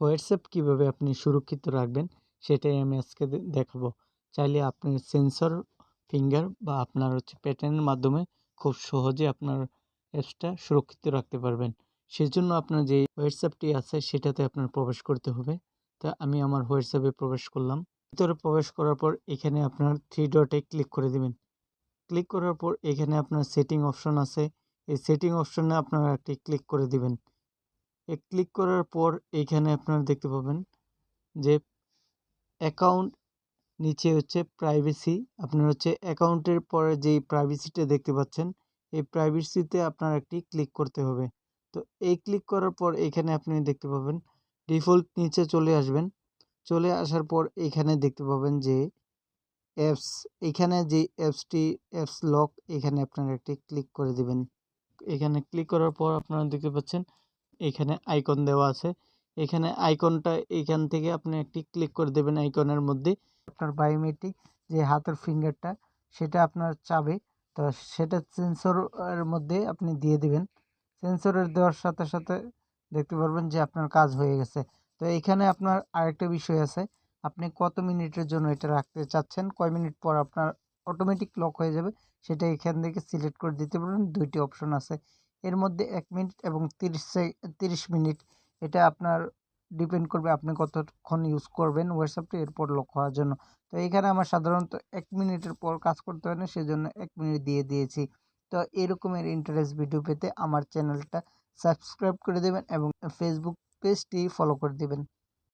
WhatsApp কীভাবে আপনি সুরক্ষিত রাখবেন, সেটাই আমি আজকে দেখাবো। চাইলে আপনি সেন্সর, ফিঙ্গার বা আপনার হচ্ছে প্যাটার্নের মাধ্যমে খুব সহজে আপনার অ্যাপসটা সুরক্ষিত রাখতে পারবেন। সেজন্য আপনার যে হোয়াটসঅ্যাপটি আছে, সেটাতে আপনার প্রবেশ করতে হবে। তা আমি আমার হোয়াটসঅ্যাপে প্রবেশ করলাম। ভিতরে প্রবেশ করার পর এখানে আপনার থ্রি ডটে ক্লিক করে দিবেন। ক্লিক করার পর এখানে আপনার সেটিং অপশন আছে। এই সেটিং অপশনে আপনারা একটি ক্লিক করে দিবেন। ক্লিক করার পর এইখানে আপনারা দেখতে পাবেন যে অ্যাকাউন্ট নিচে হচ্ছে প্রাইভেসি। আপনার হচ্ছে অ্যাকাউন্টের পরে যেই প্রাইভেসিটা দেখতে পাচ্ছেন, এই প্রাইভেসিতে আপনার একটি ক্লিক করতে হবে। তো এই ক্লিক করার পর এখানে আপনি দেখতে পাবেন ডিফল্ট নিচে চলে আসবেন। চলে আসার পর এখানে দেখতে পাবেন যে অ্যাপস, এখানে যে অ্যাপসটি, অ্যাপস লক, এখানে আপনারা একটি ক্লিক করে দিবেন। এখানে ক্লিক করার পর আপনারা দেখতে পাচ্ছেন এখানে আইকন দেওয়া আছে। এখানে আইকনটা এখান থেকে আপনি একটি ক্লিক করে দেবেন আইকনের মধ্যে। আপনার বায়োমেট্রিক যে হাতের ফিঙ্গারটা সেটা আপনার চাবে। তো সেটা সেন্সরের মধ্যে আপনি দিয়ে দেবেন। সেন্সরের দেওয়ার সাথে সাথে দেখতে পারবেন যে আপনার কাজ হয়ে গেছে। তো এখানে আপনার আরেকটা বিষয় আছে। আপনি কত মিনিটের জন্য এটা রাখতে চাচ্ছেন? কয় মিনিট পর আপনার অটোমেটিক লক হয়ে যাবে। সেটা এখান থেকে সিলেক্ট করে দিতে পারবেন দুইটি অপশন আছে। এর মধ্যে এক মিনিট এবং তিরিশ তিরিশ মিনিট। এটা আপনার ডিপেন্ড করবে আপনি কতক্ষণ ইউজ করবেন হোয়াটসঅ্যাপটি এরপর লক হওয়ার জন্য। তো এখানে আমার সাধারণত এক মিনিটের পর কাজ করতে হয় না, সেজন্য এক মিনিট দিয়ে দিয়েছি। তো এরকমের ইন্টারেস্ট ভিডিও পেতে আমার চ্যানেলটা সাবস্ক্রাইব করে দেবেন এবং ফেসবুক পেজটি ফলো করে দেবেন।